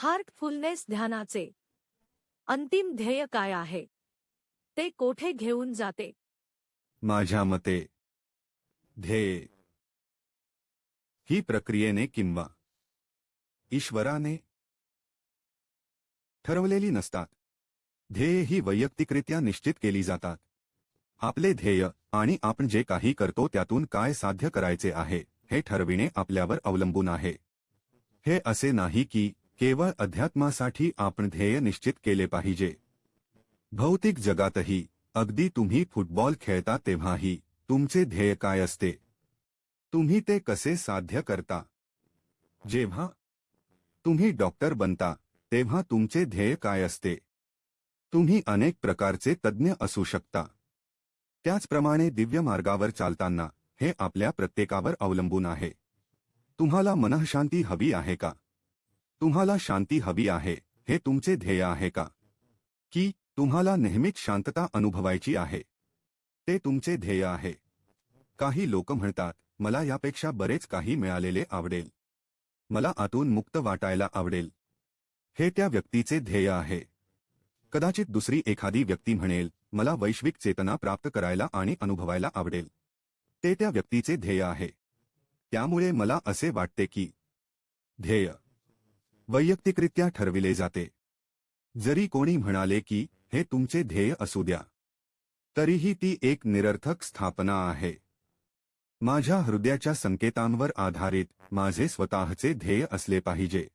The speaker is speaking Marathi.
हार्टफुलनेस ध्यानाचे अंतिम ध्येय काय आहे? ते कोठे घेऊन जाते? माझ्या मते ध्येय ही प्रक्रियेने किंवा ईश्वराने ठरवलेली नसतात. ध्येय ही वैयक्तिकरित्या निश्चित केली जातात. आपले ध्येय आणि आपण जे काही करतो त्यातून काय साध्य करायचे आहे हे ठरविणे आपल्यावर अवलंबून आहे. हे असे नाही की केवळ अध्यात्मासाठी आपण ध्येय निश्चित केले पाहिजे. भौतिक जगातही, अगदी तुम्ही फुटबॉल खेळता तेव्हाही, तुमचे ध्येय काय असते? तुम्ही ते कसे साध्य करता? जेव्हा तुम्ही डॉक्टर बनता, तेव्हा तुमचे ध्येय काय असते? तुम्ही अनेक प्रकारचे तज्ज्ञ असू शकता. त्याचप्रमाणे दिव्य मार्गावर चालताना, हे आपल्या प्रत्येकावर अवलंबून आहे. तुम्हाला मनःशांती हवी आहे का? तुम्हाला शांती हवी आहे हे तुमचे ध्येय आहे का? की तुम्हाला नेहमीच शांतता अनुभवायची आहे? ते तुमचे ध्येय आहे. काही लोक म्हणतात मला यापेक्षा बरेच काही मिळालेले आवडेल. मला आतून मुक्त वाटायला आवडेल. हे त्या व्यक्तीचे ध्येय आहे. कदाचित दुसरी एखादी व्यक्ती म्हणेल मला वैश्विक चेतना प्राप्त करायला आणि अनुभवायला आवडेल. ते त्या व्यक्तीचे ध्येय आहे. त्यामुळे मला असे वाटते की ध्येय वैयक्तिकरित्या ठरविले जाते. जरी कोणी म्हणाले की हे तुमचे ध्येय असू द्या. तरीही ती एक निरर्थक स्थापना आहे. माझ्या हृदयाच्या संकेतांवर आधारित माझे स्वतःचे ध्येय असले पाहिजे.